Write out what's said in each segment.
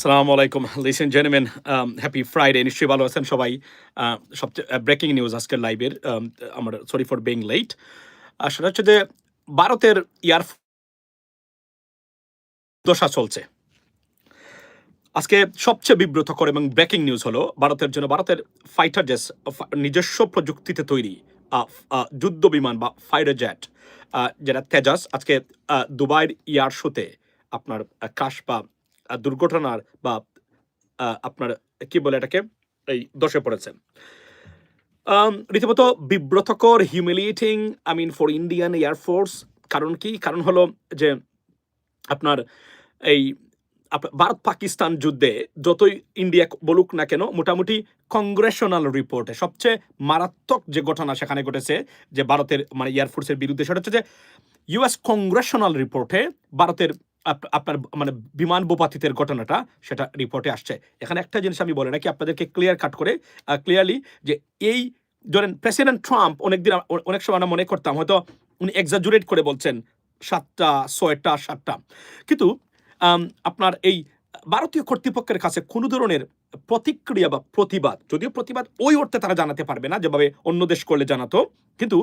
আসসালামু আলাইকুম listen জেনেমেন happy Friday নিশ্চয়ই ভালো আছেন সবাই। সবচেয়ে ব্রেকিং নিউজ আজকের লাইভের আমার সরি ফর বিং লেট আর সেটা হচ্ছে যে, ভারতের ইয়ার দশা চলছে। আজকে সবচেয়ে বিব্রতকর এবং ব্রেকিং নিউজ হলো, ভারতের জন্য ভারতের ফাইটার জেস নিজস্ব প্রযুক্তিতে তৈরি যুদ্ধ বিমান বা ফাইটার জেট যেটা তেজাস আজকে দুবাইয়ের ইয়ার শোতে আপনার কাশ বা দুর্ঘটনার বা আপনার, কি বলে এটাকে? এই দশে পড়েছে। রীতিমতো বিব্রতকর humiliating I mean for Indian air force কারণ কি? কারণ হলো যে, আপনার এই ভারত পাকিস্তান যুদ্ধে যতই ইন্ডিয়া বলুক না কেন, মোটামুটি কংগ্রেশনাল রিপোর্টে সবচেয়ে মারাত্মক যে ঘটনা সেখানে ঘটেছে, যে ভারতের মানে এয়ারফোর্সের বিরুদ্ধে, সেটা হচ্ছে যে ইউএস কংগ্রেশনাল রিপোর্টে ভারতের আপনার মানে বিমান বোপাতিতের ঘটনাটা সেটা রিপোর্টে আসছে। এখানে একটা জিনিস আমি বলে রাখি, আপনাদেরকে ক্লিয়ার কাট করে ক্লিয়ারলি যে এই ধরেন প্রেসিডেন্ট ট্রাম্প অনেকদিন অনেক সময় আমরা মনে করতাম, হয়তো উনি এক্সাজুরেট করে বলছেন সাতটা, ছয়টা, সাতটা। কিন্তু আপনার এই ভারতীয় কর্তৃপক্ষের কাছে কোনো ধরনের প্রতিক্রিয়া বা প্রতিবাদ, যদিও প্রতিবাদ ওই অর্থে তারা জানাতে পারবে না, যেভাবে অন্য দেশ করলে জানাতো, কিন্তু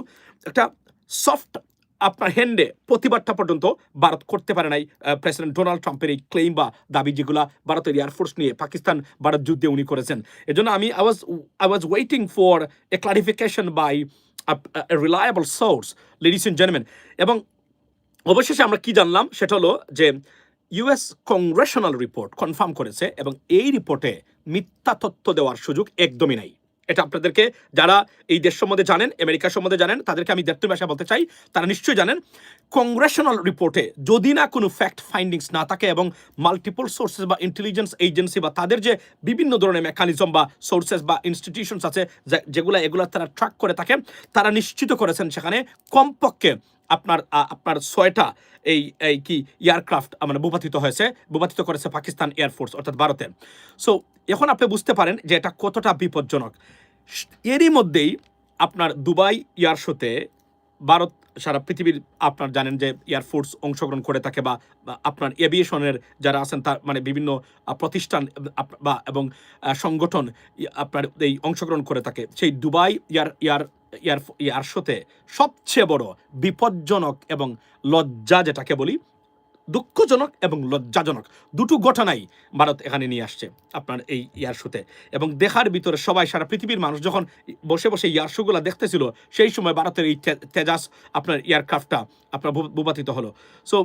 একটা সফট আপনার হ্যান্ডে প্রতিবাদটা পর্যন্ত ভারত করতে পারে নাই প্রেসিডেন্ট ডোনাল্ড ট্রাম্পের এই ক্লেম বা দাবি যেগুলা ভারতের এয়ারফোর্স নিয়ে পাকিস্তান ভারত যুদ্ধে উনি করেছেন। এজন্য আমি I was I was waiting for a clarification by reliable source ladies and gentleman এবং অবশেষে আমরা কি জানলাম? সেটা হলো যে ইউএস কংগ্রেশনাল রিপোর্ট কনফার্ম করেছে এবং এই রিপোর্টে মিথ্যা তথ্য দেওয়ার সুযোগ একদমই নাই। এটা আপনাদেরকে যারা এই দেশ সম্বন্ধে জানেন, আমেরিকা সম্বন্ধে জানেন, তাদেরকে আমি দেড়তুর ভাষা বলতে চাই, তারা নিশ্চয়ই জানেন কংগ্রেশনাল রিপোর্টে যদি না কোনো ফ্যাক্ট ফাইন্ডিংস না থাকে এবং মাল্টিপল সোর্সেস বা ইন্টেলিজেন্স এজেন্সি বা তাদের যে বিভিন্ন ধরনের মেকানিজম বা সোর্সেস বা ইনস্টিটিউশনস আছে যেগুলা এগুলা তারা ট্র্যাক করে থাকে, তারা নিশ্চিত করেছেন সেখানে কমপক্ষে আপনার আপনার ছয়টা এই এই কি এয়ারক্রাফট মানে ভূপাতিত হয়েছে, ভূপাতিত করেছে পাকিস্তান এয়ারফোর্স অর্থাৎ ভারতের সো এখন আপনি বুঝতে পারেন যে এটা কতটা বিপজ্জনক। এরই মধ্যেই আপনার দুবাই এয়ার শোতে ভারত সারা পৃথিবীর আপনার জানেন যে এয়ারফোর্স অংশগ্রহণ করে থাকে বা আপনার এভিয়েশনের যারা আছেন তার মানে বিভিন্ন প্রতিষ্ঠান বা, এবং সংগঠন আপনার এই অংশগ্রহণ করে থাকে। সেই দুবাই ইয়ার ইয়ার ইয়ার ইয়ার শোতে সবচেয়ে বড় বিপজ্জনক এবং লজ্জা যেটাকে বলি দুঃখজনক এবং লজ্জাজনক। দুটো ঘটনাই ভারত এখানে নিয়ে আসছে আপনার এই ইয়ার শোতে। এবং দেখার ভিতরে সবাই, সারা পৃথিবীর মানুষ যখন বসে বসে ইয়ার শোগুলা দেখতেছিল, সেই সময় ভারতের এই তেজাস আপনার এয়ারক্রাফটটা আপনার ভূপাতিত হলো। সো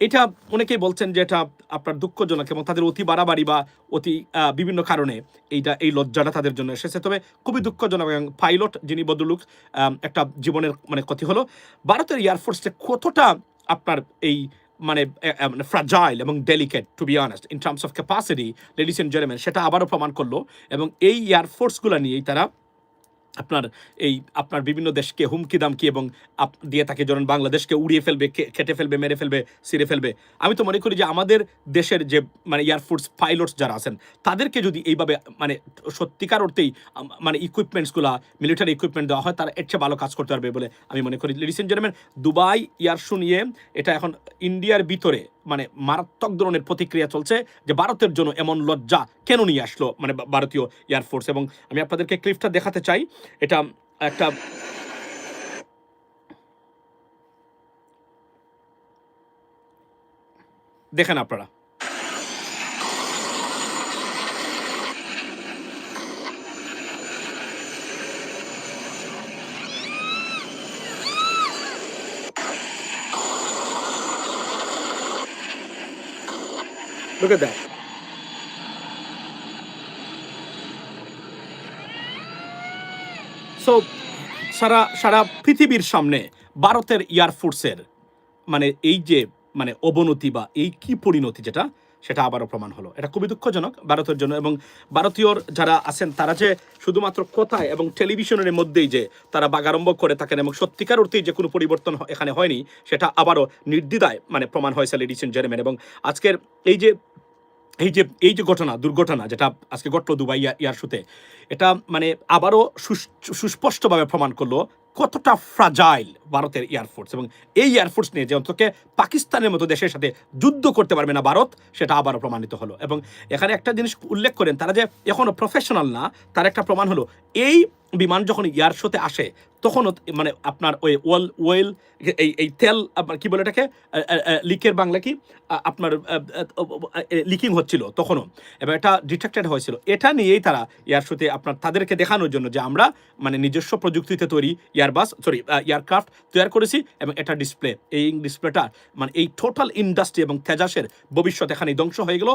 এটা অনেকেই বলছেন যে এটা আপনার দুঃখজনক এবং তাদের অতি বাড়াবাড়ি বা অতি বিভিন্ন কারণে এইটা, এই লজ্জাটা তাদের জন্য এসেছে। তবে খুবই দুঃখজনক এবং পাইলট যিনি বদলুক একটা জীবনের মানে ক্ষতি হলো। ভারতের এয়ারফোর্সে কতটা আপনার এই মানে ফ্রাজাইল এবং delicate to be honest in terms of capacity ladies and gentleman সেটা আবারও প্রমাণ করল এবং এই এয়ারফোর্সগুলো নিয়েই তারা আপনার এই আপনার বিভিন্ন দেশকে হুমকি, দামকি এবং আপ- দিয়ে থাকে যেমন বাংলাদেশকে উড়িয়ে ফেলবে কেটে ফেলবে, মেরে ফেলবে, ছিঁড়ে ফেলবে। আমি তো মনে করি যে আমাদের দেশের যে মানে এয়ারফোর্স পাইলটস যারা আছেন, তাদেরকে যদি এইভাবে মানে সত্যিকার অর্থেই মানে ইকুইপমেন্টসগুলো মিলিটারি ইকুইপমেন্ট দেওয়া হয়, তারা এর চেয়ে ভালো কাজ করতে পারবে বলে আমি মনে করি। Ladies and gentleman Dubai airshow নিয়ে এটা এখন ইন্ডিয়ার ভিতরে মানে মারাত্মক ধরনের প্রতিক্রিয়া চলছে যে ভারতের জন্য এমন লজ্জা কেন নিয়ে আসলো মানে ভারতীয় এয়ারফোর্স এবং আমি আপনাদেরকে ক্লিপটা দেখাতে চাই। এটা একটা দেখেন আপনারা। Look at that. সো সারা সারা পৃথিবীর সামনে ভারতের এয়ারফোর্সের মানে এই যে মানে অবনতি বা এই কি পরিণতি যেটা সেটা আবারও প্রমাণ হলো। এটা খুবই দুঃখজনক ভারতের জন্য এবং ভারতীয়র যারা আছেন, তারা যে শুধুমাত্র কথায় এবং টেলিভিশনের মধ্যেই যে তারা বাগারম্ভ করে থাকেন এবং সত্যিকার অর্থেই যে কোনো পরিবর্তন এখানে হয়নি, সেটা আবারও নির্দ্বিধায় মানে প্রমাণ হয়েছে লেডিস এন্ড জেন্টলম্যান এবং আজকের এই যে এই যে এই যে ঘটনা, দুর্ঘটনা যেটা আজকে ঘটলো দুবাই ইয়ার- ইয়ার এটা মানে আবারও সুস- সুস্পষ্টভাবে প্রমাণ করল কতটা ফ্রাজাইল ভারতের এয়ারফোর্স এবং এই এয়ারফোর্স নিয়ে যে অন্তকে পাকিস্তানের মতো দেশের সাথে যুদ্ধ করতে পারবে না ভারত, সেটা আবারও প্রমাণিত হলো। এবং এখানে একটা জিনিস উল্লেখ করেন, তারা যে এখনও প্রফেশনাল না, তার একটা প্রমাণ হলো, এই বিমান যখন এয়ার শোতে আসে তখনও মানে আপনার ওই ওয়েল ওয়েল এই এই তেল আপনার কী বলে এটাকে? লিকের বাংলা কি? আপনার লিকিং হচ্ছিল তখনও। এবং এটা ডিটেক্টেড হয়েছিল। এটা নিয়েই তারা এয়ার শোতে আপনার তাদেরকে দেখানোর জন্য যে আমরা মানে নিজস্ব প্রযুক্তিতে তৈরি এয়ারবাস সরি এয়ারক্রাফট তৈরি করেছি এবং এটা ডিসপ্লে এই ডিসপ্লেটা মানে এই টোটাল ইন্ডাস্ট্রি এবং তেজাসের ভবিষ্যৎ এখানে ধ্বংস হয়ে গেল।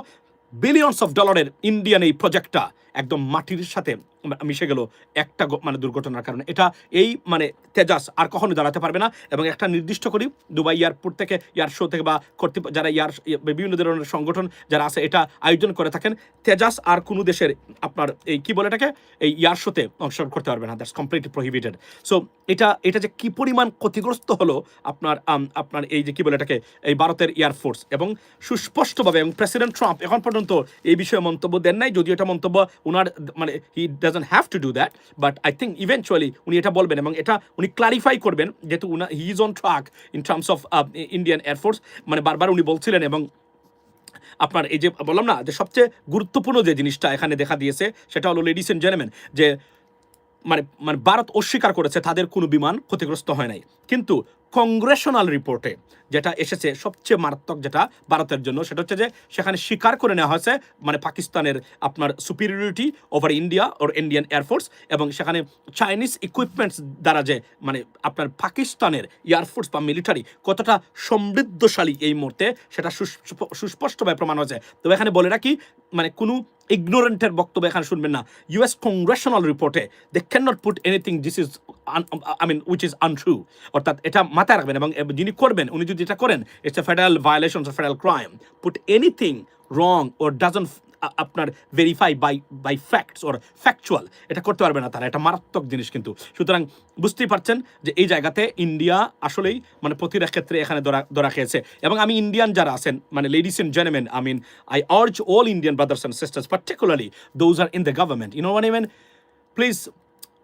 বিলিয়নস অফ ডলারের ইন্ডিয়ান এই প্রজেক্টটা একদম মাটির সাথে মিশে গেল একটা মানে দুর্ঘটনার কারণে। এটা এই মানে তেজাস আর কখনো দাঁড়াতে পারবে না এবং একটা নির্দিষ্ট করি দুবাই এয়ারপোর্ট থেকে এয়ার শো থেকে বা কর্তৃপ যারা এয়ার বিভিন্ন ধরনের সংগঠন যারা আছে, এটা আয়োজন করে থাকেন। তেজাস আর কোনো দেশের আপনার এই কি বলে এটাকে? এই এয়ার শোতে অংশগ্রহণ করতে পারবে না। দ্যাটস কমপ্লিটলি প্রহিবিটেড সো এটা এটা যে কি পরিমাণ ক্ষতিগ্রস্ত হলো আপনার আপনার এই যে কি বলে এটাকে? এই ভারতের এয়ারফোর্স এবং সুস্পষ্টভাবে এবং প্রেসিডেন্ট ট্রাম্প এখন পর্যন্ত এই বিষয়ে মন্তব্য দেন নাই, যদিও এটা মন্তব্য উনার মানে he doesn't have to do that but I think eventually উনি এটা বলবেন এবং এটা উনি ক্লারিফাই করবেন, যেহেতু উনা he is on track in terms of Indian air force মানে বারবার উনি বলছিলেন এবং আপনার এই যে বললাম না, যে সবচেয়ে গুরুত্বপূর্ণ যে জিনিসটা এখানে দেখা দিয়েছে, সেটা হলো লেডিস এন্ড জেন্টলম্যান যে মানে মানে ভারত অস্বীকার করেছে তাদের কোনো বিমান ক্ষতিগ্রস্ত হয় নাই। কিন্তু কংগ্রেশনাল রিপোর্টে যেটা এসেছে সবচেয়ে মারাত্মক যেটা ভারতের জন্য, সেটা হচ্ছে যে সেখানে স্বীকার করে নেওয়া হয়েছে মানে পাকিস্তানের আপনার superiority over India or Indian air force এবং সেখানে চাইনিজ ইকুইপমেন্টস দ্বারা যে মানে আপনার পাকিস্তানের এয়ারফোর্স বা মিলিটারি কতটা সমৃদ্ধশালী এই মুহূর্তে, সেটা সুস- সুস্পষ্টভাবে প্রমাণ হয়েছে। তো এখানে বলে রাখি মানে কোনো ইগনোরেন্টের বক্তব্য এখানে শুনবেন না। ইউএস কংগ্রেশনাল রিপোর্টে they can not put anything this is I mean which is untrue অর্থাৎ এটা মাথায় রাখবেন এবং যিনি করবেন, উনি যদি এটা করেন it's a federal violation federal crime put anything wrong or doesn't আপনার verify by by facts or factual এটা করতে পারবে না তারা, এটা মারাত্মক জিনিস কিন্তু। সুতরাং বুঝতেই পারছেন যে এই জায়গাতে ইন্ডিয়া আসলেই মানে প্রতিটা ক্ষেত্রে এখানে ধরা ধরা খেয়েছে। এবং আমি ইন্ডিয়ান যারা আছেন মানে ladies and gentleman I mean I urge all Indian brothers and sisters particularly those are in the government you know one even please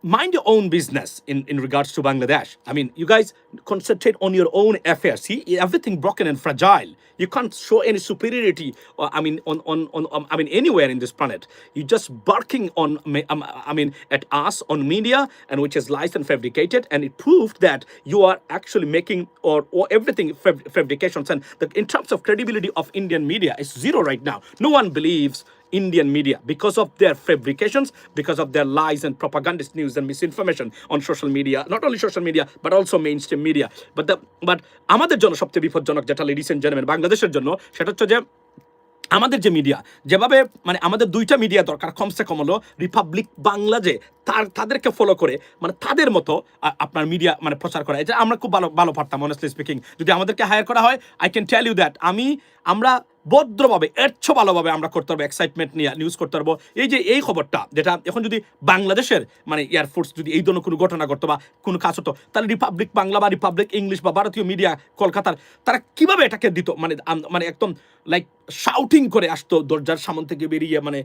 mind your own business in, in regards to Bangladesh. I mean, you guys concentrate on your own affairs. See, everything broken and fragile. You can't show any superiority. Or, I mean, on, on, on um, I mean, anywhere in this planet. You're just barking on, um, I mean, at us on media, and which is lies and fabricated, and it proved that you are actually making or, or everything fab- fabrications. And the, in terms of credibility of Indian media, is zero right now. No one believes Indian media because of their fabrications, because of their lies and propagandist news and misinformation on social media, not only social media but also mainstream media. But the but আমাদের জন্য সবচেয়ে বিপজ্জনক যেটা ladies and gentleman বাংলাদেশের জন্য সেটা হচ্ছে যে আমাদের যে মিডিয়া যেভাবে মানে আমাদের দুইটা মিডিয়া দরকার কমসে কম হলো রিপাবলিক বাংলা যে তার তাদেরকে ফলো করে মানে তাদের মতো আপনার মিডিয়া মানে প্রচার করা। এটা আমরা খুব ভালো ভালো পারতাম অনেস্টলি স্পিকিং যদি আমাদেরকে হায়ার করা হয় I can tell you that আমি আমরা ভদ্রভাবে, এর চেয়ে ভালোভাবে আমরা করতে পারব এক্সাইটমেন্ট নিয়ে নিউজ করতে পারব। এই যে এই খবরটা, যেটা এখন যদি বাংলাদেশের মানে এয়ারফোর্স যদি এই ধরনের কোনো ঘটনা ঘটতো বা কোনো কাজ হতো, তাহলে রিপাবলিক বাংলা বা রিপাবলিক ইংলিশ বা ভারতীয় মিডিয়া কলকাতার, তারা কীভাবে এটাকে দিত? মানে মানে একদম লাইক শাউটিং করে আসতো, দরজার সামন থেকে বেরিয়ে মানে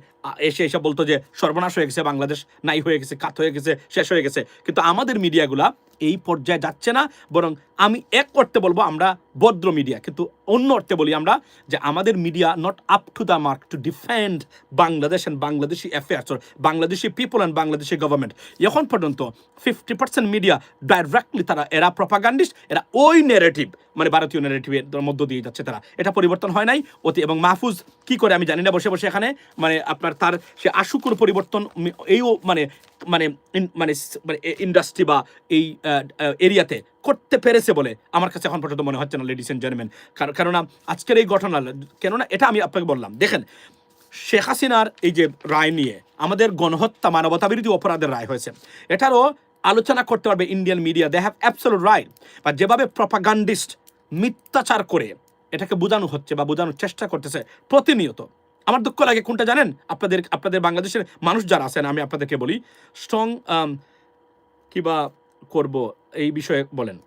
এসে এসে বলতো যে, সর্বনাশ হয়ে গেছে বাংলাদেশ, নাই হয়ে গেছে, কাত হয়ে গেছে, শেষ হয়ে গেছে। কিন্তু আমাদের মিডিয়াগুলা এই পর্যায়ে যাচ্ছে না, বরং আমি এক করতে বলব আমরা ভদ্র মিডিয়া কিন্তু অন্য অর্থে বলি আমরা যে আমাদের media not up to the mark to defend Bangladesh and Bangladeshi affairs Bangladeshi people and Bangladeshi government এখন পর্যন্ত ফিফটি পার্সেন্ট মিডিয়া ডাইরেক্টলি তারা, এরা প্রপাগান্ডিস্ট এরা ওই নেরেটিভ মানে ভারতীয় নেরেটিভের মধ্য দিয়ে যাচ্ছে তারা। এটা পরিবর্তন হয় নাই। অতি এবং মাহফুজ কি করে আমি জানি না, বসে বসে এখানে মানে আপনার তার সে আশুকুর পরিবর্তন এইও মানে মানে মানে মানে ইন্ডাস্ট্রি বা এই এরিয়াতে করতে পেরেছে বলে আমার কাছে এখন পর্যন্ত মনে হচ্ছে না লেডিস এন্ড জেন্টলম্যান কেননা আজকের এই ঘটনা, কেননা এটা আমি আপনাকে বললাম। দেখেন, শেখ হাসিনার এই যে রায় নিয়ে আমাদের গণহত্যা মানবতা বিরোধী অপরাধের রায় হয়েছে। এটারও আলোচনা করতে পারবে Indian media they have absolute right বা যেভাবে প্রপাগান্ডিস্ট মিথ্যাচার করে এটাকে বোঝানো হচ্ছে বা বোঝানোর চেষ্টা করতেছে প্রতিনিয়ত। আমার দুঃখ লাগে কোনটা জানেন? আপনাদের আপনাদের বাংলাদেশের মানুষ যারা আছেন, আমি আপনাদেরকে বলি স্ট্রং কিবা করব এই বিষয়ে বলেন।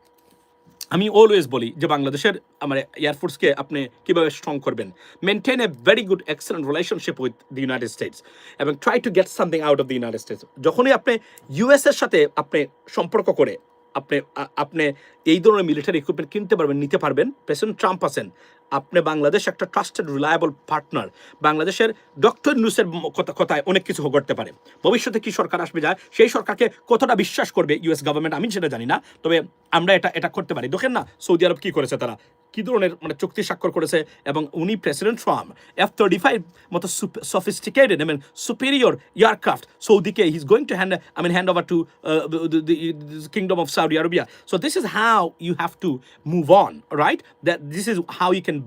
আমি অলওয়েজ বলি যে বাংলাদেশের আমার এয়ারফোর্সকে আপনি কীভাবে স্ট্রং করবেন। Maintain a very good excellent relationship with the United States এবং try to get something out of the United States যখনই আপনি ইউএস এর সাথে আপনি সম্পর্ক করে আপনি আপনি এই ধরনের মিলিটারি ইকুইপমেন্ট কিনতে পারবেন, নিতে পারবেন প্রেসিডেন্ট ট্রাম্প আছেন। আপনি বাংলাদেশ একটা ট্রাস্টেড রিলায়েবল পার্টনার বাংলাদেশের ডক্টর নিউজের কথা, কথায় অনেক কিছু করতে পারে। ভবিষ্যতে কি সরকার আসবে যায় সেই সরকারকে কতটা বিশ্বাস করবে ইউএস গভর্নমেন্ট আমি সেটা জানি না। তবে আমরা এটা এটা করতে পারি। দেখেন না, সৌদি আরব কি করেছে তারা? কি ধরনের মানে চুক্তি স্বাক্ষর করেছে এবং উনি president Trump F thirty five মতো sophisticated I mean superior aircraft সৌদিকে he is going to hand I mean hand over to kingdom of Saudi Arabia so this is how you have to move on right that this is how you can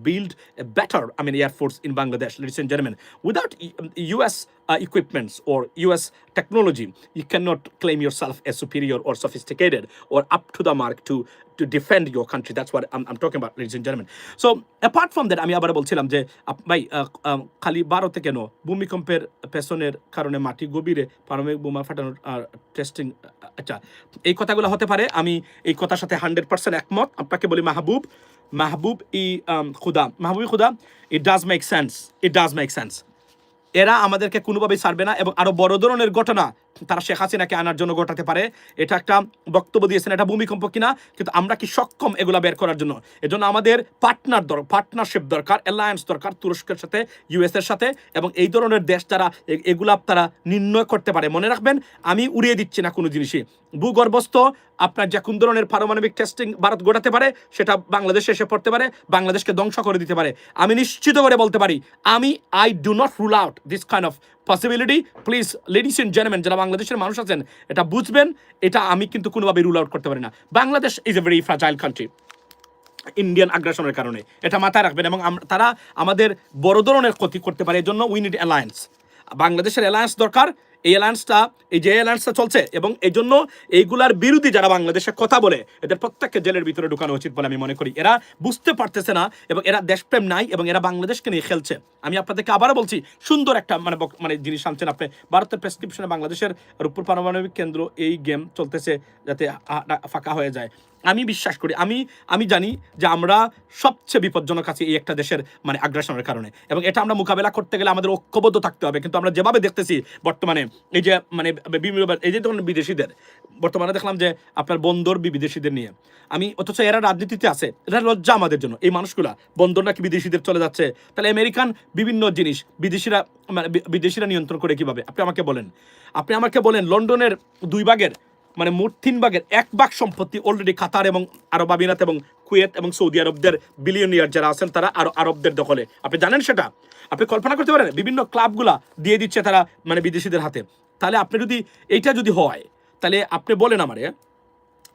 better, I mean, air force in Bangladesh, ladies and gentlemen. Without um, U.S. Uh, equipments or U.S. technology, you cannot claim yourself as superior or sophisticated or up to the mark to to defend your country. That's what I'm, I'm talking about, ladies and gentlemen. So apart from that, আমি আবার বলছিলাম যে ভাই খালি ভারতে কেন ভূমিকম্পের পেছনের কারণে মাটি গভীরে পারমাণবিক বোমা ফাটানোর টেস্টিং আচ্ছা এই কথাগুলো হতে পারে আমি এই কথার সাথে হান্ড্রেড পার্সেন্ট একমত আপনাকে বলি মাহবুব মাহবুব ই খুদা মাহবুবি খুদা it does make sense it does make sense এরা আমাদেরকে কোনোভাবেই ছাড়বে না এবং আরও বড় ধরনের ঘটনা তারা শেখ হাসিনাকে আনার জন্য ঘটাতে পারে। এটা একটা বক্তব্য দিয়েছেন, এটা ভূমিকম্প কিনা, কিন্তু আমরা কি সক্ষম এগুলা বের করার জন্য? এজন্য আমাদের পার্টনার দর পার্টনারশিপ দরকার অ্যালায়েন্স দরকার তুরস্কের সাথে ইউএস এর সাথে, এবং এই ধরনের দেশ তারা এগুলা তারা নির্ণয় করতে পারে। মনে রাখবেন, আমি উড়িয়ে দিচ্ছি না কোনো জিনিসই। ভূগর্ভস্থ, আপনার যে কোন ধরনের পারমাণবিক টেস্টিং ভারত গোটাতে পারে, সেটা বাংলাদেশে এসে পড়তে পারে, বাংলাদেশকে ধ্বংস করে দিতে পারে। আমি নিশ্চিত করে বলতে পারি, আমি I do not rule out this kind of possibility please ladies and gentleman যারা বাংলাদেশের মানুষ আছেন, এটা বুঝবেন, এটা আমি কিন্তু কোনোভাবে রুল আউট করতে পারি না। Bangladesh is a very fragile country Indian আগ্রাসনের কারণে। এটা মাথায় রাখবেন এবং তারা আমাদের বড় ধরনের ক্ষতি করতে পারে, এজন্য জন্য উই নিড অ্যালায়েন্স বাংলাদেশের অ্যালায়েন্স দরকার এই অ্যালায়েন্সটা এই যে অ্যালায়েন্সটা চলছে এবং এই জন্য এইগুলার বিরোধী যারা বাংলাদেশে কথা বলে, এদের প্রত্যেককে জেলের ভিতরে ঢুকানো উচিত বলে আমি মনে করি। এরা বুঝতে পারতেছে না এবং এরা দেশপ্রেম নাই এবং এরা বাংলাদেশকে নিয়ে খেলছে। আমি আপনাদেরকে আবারও বলছি, সুন্দর একটা মানে মানে জিনিস আনছেন আপনি। ভারতের প্রেসক্রিপশনে বাংলাদেশের রূপপুর পারমাণবিক কেন্দ্র এই গেম চলতেছে যাতে ফাঁকা হয়ে যায়। আমি বিশ্বাস করি, আমি আমি জানি যে আমরা সবচেয়ে বিপজ্জনক আছি এই একটা দেশের মানে আগ্রাসনের কারণে। এবং এটা আমরা মোকাবেলা করতে গেলে আমাদের ঐক্যবদ্ধ থাকতে হবে। কিন্তু আমরা যেভাবে দেখতেছি বর্তমানে, এই যে মানে বিভিন্ন এই যে ধরনের বিদেশিদের, বর্তমানে দেখলাম যে আপনার বন্দর বিদেশিদের নিয়ে। আমি, অথচ এরা রাজনীতিতে আছে এটা লজ্জা আমাদের জন্য। এই মানুষগুলা, বন্দর নাকি বিদেশিদের চলে যাচ্ছে? তাহলে আমেরিকান বিভিন্ন জিনিস, বিদেশিরা মানে বিদেশিরা নিয়ন্ত্রণ করে কীভাবে? আপনি আমাকে বলেন। আপনি আমাকে বলেন, লন্ডনের দুই ভাগের মানে মোট তিন ভাগের এক ভাগ সম্পত্তি অলরেডি কাতার এবং আরব আমিরাত এবং কুয়েত এবং সৌদি আরবদের বিলিয়নিয়ার যারা আছেন, তারা আরও আরবদের দখলে। আপনি জানেন সেটা? আপনি কল্পনা করতে পারেন, বিভিন্ন ক্লাবগুলা দিয়ে দিচ্ছে তারা মানে বিদেশিদের হাতে। তাহলে আপনি যদি এইটা যদি হয়, তাহলে আপনি বলেন আমারে,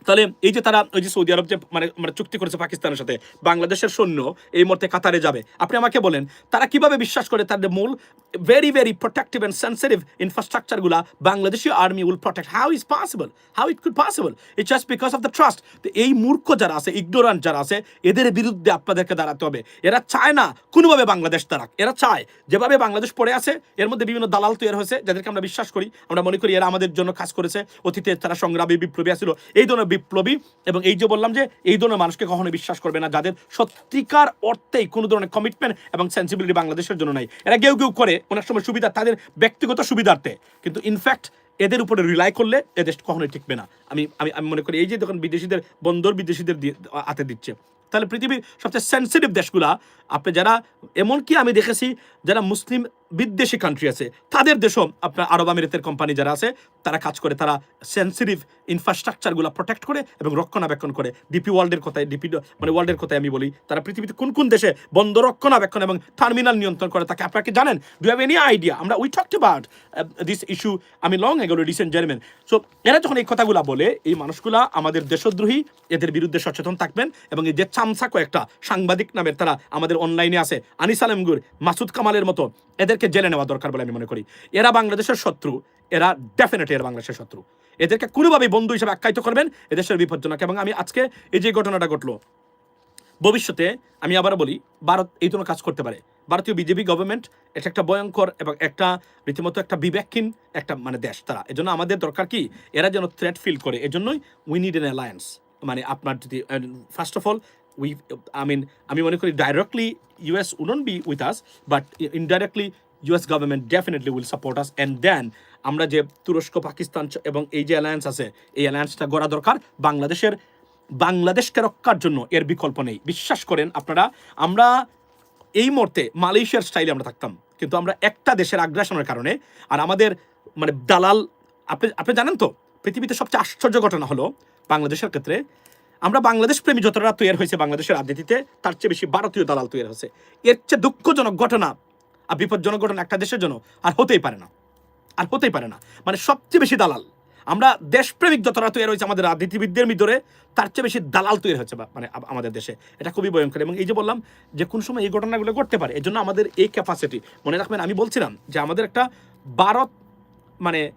তাহলে এই যে তারা ওই যে সৌদি আরব যে মানে মানে চুক্তি করেছে পাকিস্তানের সাথে, বাংলাদেশের সৈন্য এই মুহূর্তে কাতারে যাবে। আপনি আমাকে বলেন, তারা কীভাবে বিশ্বাস করে তাদের মূল very very protective and sensitive ইনফ্রাস্ট্রাকচারগুলা Bangladeshi army will protect how is possible how it could possible it just because of the trust তো এই মূর্খ যারা আছে ইগনোরান্ট যারা আছে, এদের বিরুদ্ধে আপনাদেরকে দাঁড়াতে হবে। এরা চায় না কোনোভাবে বাংলাদেশ তারাক এরা চায় যেভাবে বাংলাদেশ পড়ে আছে, এর মধ্যে বিভিন্ন দালাল তৈরি হয়েছে, যাদেরকে আমরা বিশ্বাস করি। আমরা মনে করি এরা আমাদের জন্য কাজ করেছে। অতীতে তারা সংগ্রামী বিপ্লবী আছিল। এই ধরনের বিপ্লবী এবং এই যে বললাম যে, এই ধরনের মানুষকে কখনো বিশ্বাস করবে না, যাদের সত্যিকার অর্থেই কোনো ধরনের কমিটমেন্ট এবং সেন্সিবিলিটি বাংলাদেশের জন্য নাই। এরা কেউ কেউ করে অনেক সময় সুবিধা তাদের ব্যক্তিগত সুবিধার্থে। কিন্তু ইনফ্যাক্ট এদের উপরে রিলাই করলে এদের কখনোই ঠিকবে না। আমি আমি আমি মনে করি এই যে যখন বিদেশিদের বন্দর বিদেশিদের হাতে দিচ্ছে। তাহলে পৃথিবীর সবচেয়ে সেন্সিটিভ দেশগুলা, আপনি যারা, এমনকি আমি দেখেছি, যারা মুসলিম বিদ্বেষী কান্ট্রি আছে। তাদের দেশও আপনার আরব আমিরাতের কোম্পানি যারা আছে, তারা কাজ করে। তারা সেন্সিটিভ ইনফ্রাস্ট্রাকচারগুলো প্রোটেক্ট করে এবং রক্ষণাবেক্ষণ করে। ডিপি ওয়ার্ল্ডের কথায় ডিপি মানে ওয়ার্ল্ডের কথায় আমি বলি, তারা পৃথিবীতে কোন কোন দেশে বন্দর রক্ষণাবেক্ষণ এবং টার্মিনাল নিয়ন্ত্রণ করে তাকে আপনাকে জানেন? ডু হ্যাভ এনি আইডিয়া আমরা we talked about this issue আমি long ago recent gentleman so এরা যখন এই কথাগুলো বলে, এই মানুষগুলা আমাদের দেশদ্রোহী, এদের বিরুদ্ধে সচেতন থাকবেন এবং এই যে চামচা কয়েকটা সাংবাদিক নামের তারা আমাদের অনলাইনে আছে, আনিস আলমগুর, মাসুদ কামালের মতো এদেরকে জেলে নেওয়া দরকার বলে আমি মনে করি। এরা বাংলাদেশের শত্রু, এরা ডেফিনেটলি এরা বাংলাদেশের শত্রু। এদেরকে কোনোভাবেই বন্ধু হিসেবে আখ্যায়িত করবেন এদেশের বিপজ্জনক। এবং আমি আজকে এই যে ঘটনাটা ঘটলো, ভবিষ্যতে আমি আবার বলি, ভারত এই জন্য কাজ করতে পারে। ভারতীয় বিজেপি গভর্নমেন্ট এটা একটা ভয়ঙ্কর এবং একটা রীতিমতো একটা বিবেকহীন একটা মানে দেশ তারা। এজন্য আমাদের দরকার কি, এরা যেন থ্রেট ফিল করে। এজন্যই উই নিড এন অ্যালায়েন্স মানে আপনার যদি first of all we I mean আমি মনে করি directly US wouldn't be with us but indirectly US government definitely will support us. And then, আমরা যে তুরস্ক, পাকিস্তান এবং এই যে অ্যালায়েন্স আছে, এই অ্যালায়েন্সটা গড়া দরকার বাংলাদেশের, বাংলাদেশকে রক্ষার জন্য। এর বিকল্প নেই। বিশ্বাস করেন আপনারা, আমরা এই মুহূর্তে মালয়েশিয়ার স্টাইলে আমরা থাকতাম। কিন্তু আমরা একটা দেশের আগ্রাসনের কারণে, আর আমাদের মানে দালাল, আপনি আপনি জানেন তো, পৃথিবীতে সবচেয়ে আশ্চর্য ঘটনা হলো বাংলাদেশের ক্ষেত্রে, আমরা বাংলাদেশ প্রেমী যতটা তৈরি হয়েছে বাংলাদেশের রাজনীতিতে, তার চেয়ে বেশি ভারতীয় দালাল তৈরি হয়েছে। এর চেয়ে দুঃখজনক ঘটনা আর বিপজ্জনক ঘটনা একটা দেশের জন্য আর হতেই পারে না। আর হতেই পারে না। মানে সবচেয়ে বেশি দালাল। আমরা দেশপ্রেমিক যতটা তৈরি হয়েছে আমাদের রাজনীতিবিদদের ভিতরে, তার চেয়ে বেশি দালাল তৈরি হচ্ছে মানে আমাদের দেশে। এটা খুবই ভয়ঙ্কর। এবং এই যে বললাম যে কোন সময় এই ঘটনাগুলো ঘটতে পারে এই জন্য আমাদের এই ক্যাপাসিটি মনে রাখবেন, আমি বলছিলাম যে আমাদের একটা ভারত মানে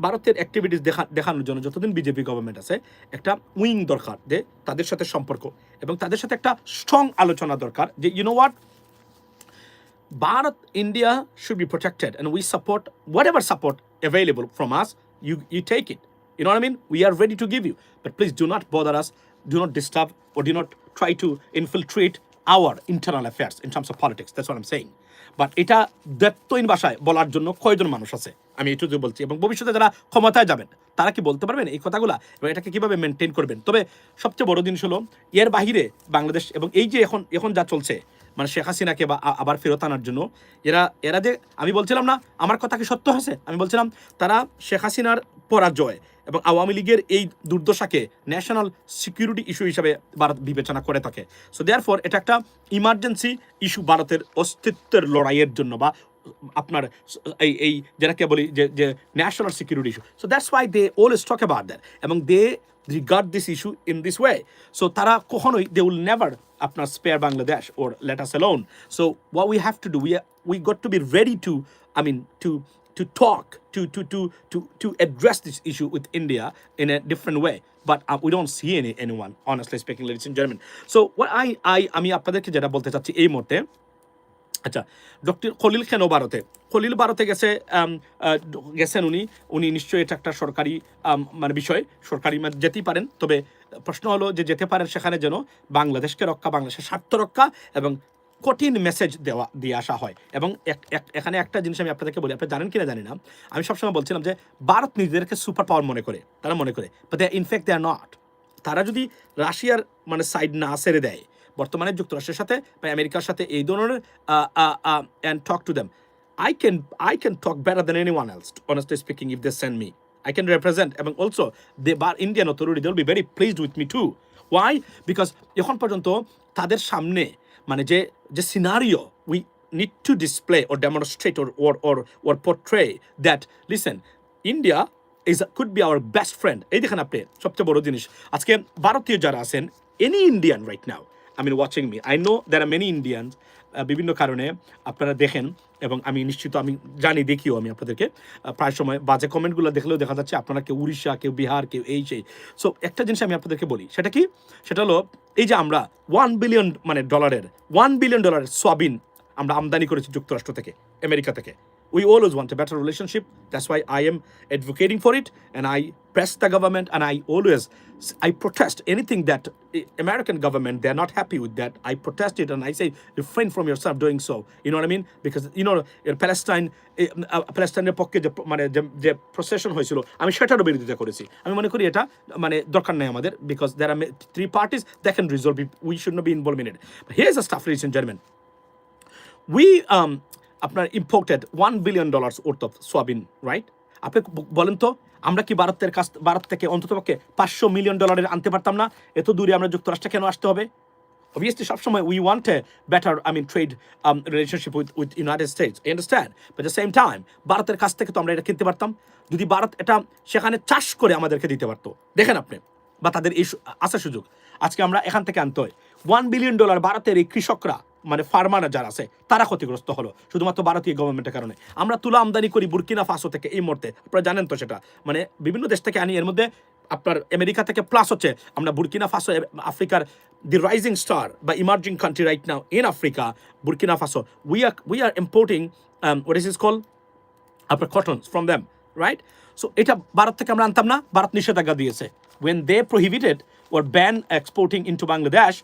ভারতের অ্যাক্টিভিটিস দেখা দেখানোর জন্য যতদিন বিজেপি গভর্নমেন্ট আছে, একটা উইং দরকার যে তাদের সাথে সম্পর্ক। এবং তাদের সাথে একটা স্ট্রং আলোচনা দরকার যে you know what Bharat, India should be protected, and we support whatever support available from us. You you take it. You know what I mean? We are ready to give you, but please do not bother us. Do not disturb or do not try to infiltrate our internal affairs in terms of politics. That's what I'm saying. But এটা দত্তহীন ভাষায় বলার জন্য কয়জন মানুষ আছে আমি এটুকু বলছি এবং ভবিষ্যতে যারা ক্ষমতায় যাবেন তারা কি বলতে পারবেন এই কথাগুলা এবং এটাকে কীভাবে মেনটেন করবেন তবে সবচেয়ে বড় জিনিস হলো এর বাহিরে বাংলাদেশ এবং এই যে এখন এখন যা চলছে মানে শেখ হাসিনাকে বা আবার ফেরত আনার জন্য, এরা এরা যে, আমি বলছিলাম না, আমার কথা কি সত্য হয়েছে আমি বলছিলাম, তারা শেখ হাসিনার পরাজয় এবং আওয়ামী লীগের এই দুর্দশাকে ন্যাশনাল সিকিউরিটি ইস্যু হিসাবে ভারত বিবেচনা করে থাকে। সো দেয়ার ফর এটা একটা ইমার্জেন্সি ইস্যু ভারতের অস্তিত্বের লড়াইয়ের জন্য বা আপনার এই এই, যেটাকে বলি যে যে national security issue so that's why they always talk about that এবং they regard this issue in this way. So তারা কখনোই they will never আপনার spare Bangladesh or let us alone. So what we have to do, we we got to be ready to, I mean, to to talk, to to to to to address this issue with India in a different way. But uh, we don't see any anyone, honestly speaking, ladies and gentlemen. So what I I আমি আপনাদেরকে যেটা বলতে চাচ্ছি এই মুহূর্তে আচ্ছা doctor Khalil কেন ভারতে। খলিল ভারতে গেছে গেছেন উনি। উনি নিশ্চয়ই এটা একটা সরকারি মানে বিষয়, সরকারি মানে যেতেই পারেন। তবে প্রশ্ন হলো যে যেতে পারেন সেখানে যেন বাংলাদেশকে রক্ষা, বাংলাদেশের স্বার্থ রক্ষা এবং কঠিন মেসেজ দেওয়া, দিয়ে আসা হয়। এবং এখানে একটা জিনিস আমি আপনাদেরকে বলি, আপনি জানেন কিনা জানি না। আমি সবসময় বলছিলাম যে ভারত নিজেদেরকে সুপার পাওয়ার মনে করে, তারা মনে করে। But they in fact they are not তারা যদি রাশিয়ার মানে সাইড না ছেড়ে দেয় বর্তমানে যুক্তরাষ্ট্রের সাথে বা আমেরিকার সাথে এই ধরনের and talk to them I can I can talk better than anyone else honestly speaking if they send me I can represent, এবং also they bar Indian authority they will be very pleased with me to why because এখন পর্যন্ত তাদের সামনে মানে যে যে scenario we need to display or demonstrate or or or or portray that, listen India is could be our best friend এই দেখেন আপনি, সবচেয়ে বড় জিনিস। আজকে ভারতীয় যারা আছেন any Indian right now I watching me I know there are many Indian বিভিন্ন কারণে আপনারা দেখেন এবং আমি নিশ্চিত, আমি জানি, দেখিও আমি আপনাদেরকে। প্রায় সময় বাজে কমেন্টগুলো দেখলেও দেখা যাচ্ছে আপনারা কেউ উড়িষ্যা, কেউ বিহার, কেউ এই সেই। সো একটা জিনিস আমি আপনাদেরকে বলি, সেটা কি? সেটা হলো, এই যে আমরা ওয়ান বিলিয়ন মানে ডলারের ওয়ান বিলিয়ন ডলারের সোয়াবিন আমরা আমদানি করেছি যুক্তরাষ্ট্র থেকে আমেরিকা থেকে। we always want a better relationship that's why i am advocating for it and i press the government and i always i protest anything that eh, american government they're not happy with that i protest it and i say refrain from yourself doing so you know what i mean because you know in palestine প্যালেস্টাইনের পক্ষে যে মানে যে- যে procession হয়েছিল আমি সেটারও বিরোধিতা করেছি আমি মনে করি এটা মানে দরকার নেই আমাদের because there are three parties that can resolve we should not be involved in it here is a staff leads in German we আপনার imported one billion dollars worth of soybean right আপনি বলেন তো আমরা কি ভারতের কাছ ভারত থেকে অন্ততপক্ষে পাঁচশো মিলিয়ন ডলারের আনতে পারতাম না? এত দূরে আমরা যুক্তরাষ্ট্রে কেন আসতে হবে? Obviously, সবসময় we want a better, I mean trade relationship with with, United. I understand. But at the same time, ভারতের কাছ থেকে তো আমরা এটা কিনতে পারতাম। যদি ভারত এটা সেখানে চাষ করে আমাদেরকে দিতে পারতো। দেখেন আপনি বা তাদের এই আসার সুযোগ। আজকে আমরা এখান থেকে আনতে হয়। ওয়ান বিলিয়ন ডলার ভারতের এই কৃষকরা মানে ফার্মাররা যারা আছে, তারা ক্ষতিগ্রস্ত হলো, শুধুমাত্র ভারতীয় গভর্নমেন্টের কারণে। আমরা তুলা আমদানি করি বুরকিনা ফাসো থেকে এই মুহূর্তে, আপনারা জানেন তো সেটা। মানে বিভিন্ন দেশ থেকে আনি, এর মধ্যে আপনার আমেরিকা থেকে প্লাস হচ্ছে, আমরা বুরকিনা ফাসো আফ্রিকার দি রাইজিং স্টার বা emerging country right now in Africa Burkina Faso. We are we are importing what is is call আপনার cotton from them right so এটা ভারত থেকে আমরা আনতাম না, ভারত নিষেধাজ্ঞা দিয়েছে। When they prohibited or banned exporting into Bangladesh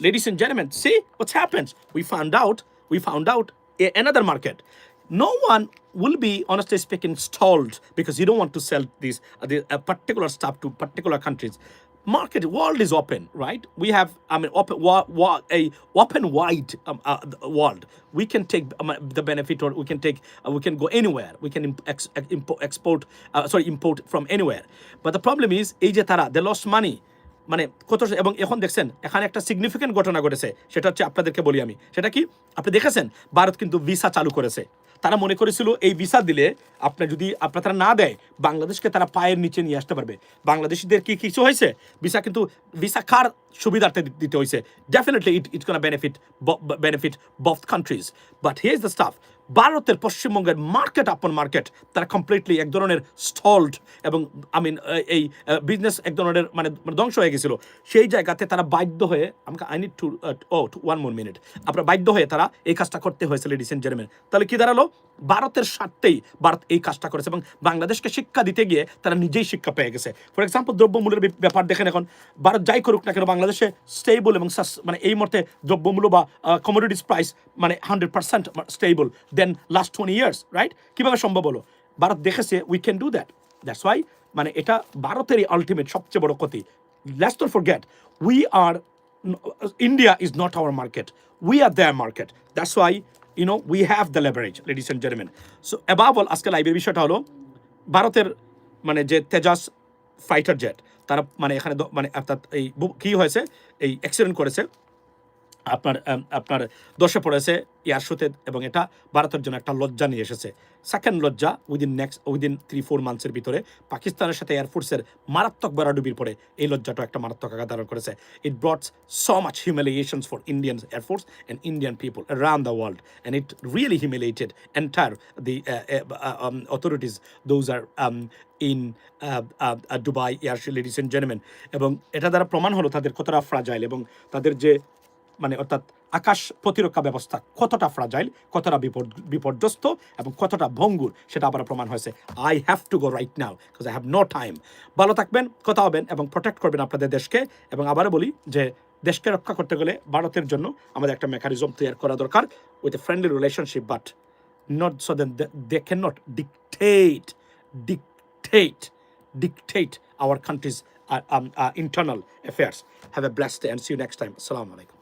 ladies and gentlemen see what's happened we found out we found out a- another market no one will be honestly speaking stalled because you don't want to sell these uh, the, uh, particular stuff to particular countries market world is open right we have i mean open wa, wa, a open wide um, uh, world we can take um, the benefit or we can take uh, we can go anywhere we can imp- ex, import, export uh, sorry import from anywhere but the problem is এই যে তারা they lost money মানে কত এবং এখন দেখছেন, এখানে একটা সিগনিফিকেন্ট ঘটনা ঘটেছে, সেটা হচ্ছে আপনাদেরকে বলি আমি। সেটা কি? আপনি দেখেছেন, ভারত কিন্তু ভিসা চালু করেছে। তারা মনে করেছিল এই ভিসা দিলে আপনি যদি আপনার তারা না দেয়, বাংলাদেশকে তারা পায়ের নিচে নিয়ে আসতে পারবে। বাংলাদেশিদের কি কিছু হয়েছে? ভিসা কিন্তু ভিসা কার সুবিধার্থে দিতে হয়েছে? ডেফিনেটলি ইট ইট কোনা benefit benefit both countries but here the stuff ভারতের পশ্চিমবঙ্গের মার্কেট আপন মার্কেট তারা কমপ্লিটলি এক ধরনের স্টলড এবং আই মিন এই বিজনেস এক ধরনের মানে মানে ধ্বংস হয়ে গেছিল। সেই জায়গাতে তারা বাধ্য হয়ে, আমাকে আই নিড টু ও ওয়ান মোর মিনিট আপনার বাধ্য হয়ে তারা এই কাজটা করতে হয়েছে এন্ড জেন্টলম্যান তাহলে কি দাঁড়াল? ভারতের স্বার্থেই ভারত এই কাজটা করেছে এবং বাংলাদেশকে শিক্ষা দিতে গিয়ে তারা নিজেই শিক্ষা পেয়ে গেছে। ফর এক্সাম্পল দ্রব্যমূল্যের ব্যাপার দেখেন এখন। ভারত যাই করুক না কেন, বাংলাদেশে স্টেবল এবং মানে এই মুহূর্তে দ্রব্যমূল্য বা কমোডিটিস প্রাইস মানে hundred percent stable than last twenty years right কীভাবে সম্ভব হলো? ভারত দেখেছে we can do that that's why মানে এটা ভারতেরই আলটিমেট সবচেয়ে বড় ক্ষতি। Let's not forget we are India is not our market we are their market that's why you know, we have the leverage, ladies and gentlemen. So, above all, আজকে লাইভের বিষয়টা হলো ভারতের মানে যে তেজাস ফাইটার জেট তারা মানে এখানে মানে অর্থাৎ এই কি হয়েছে? এই অ্যাক্সিডেন্ট করেছে। আপনার আপনার দশে পড়েছে এয়ার শোতে এবং এটা ভারতের জন্য একটা লজ্জা নিয়ে এসেছে। সেকেন্ড লজ্জা within next within three four মান্থসের ভিতরে পাকিস্তানের সাথে এয়ারফোর্সের মারাত্মক বেড়াডুবির পরে এই লজ্জাটা একটা মারাত্মক আঘাত ধারণ করেছে। It brought so much humiliations for Indian air force and Indian people around the world and it really humiliated entire the authorities those are in Dubai air ladies and gentleman এবং এটা দ্বারা প্রমাণ হলো তাদের কতটা ফ্রাজাইল এবং তাদের যে মানে অর্থাৎ আকাশ প্রতিরক্ষা ব্যবস্থা কতটা ফ্রাজাইল কতটা বিপদ বিপর্যস্ত এবং কতটা ভঙ্গুর সেটা আবার প্রমাণ হয়েছে I have to go right now because I have no time ভালো থাকবেন কথা হবেন এবং প্রোটেক্ট করবেন আপনাদের দেশকে এবং আবারও বলি যে দেশকে রক্ষা করতে গেলে ভারতের জন্য আমাদের একটা মেকানিজম তৈরি করা দরকার with a friendly relationship but not so that they dictate, dictate our country's uh, um, uh, internal affairs. Have a blessed day and see you next time. Assalamu alaikum.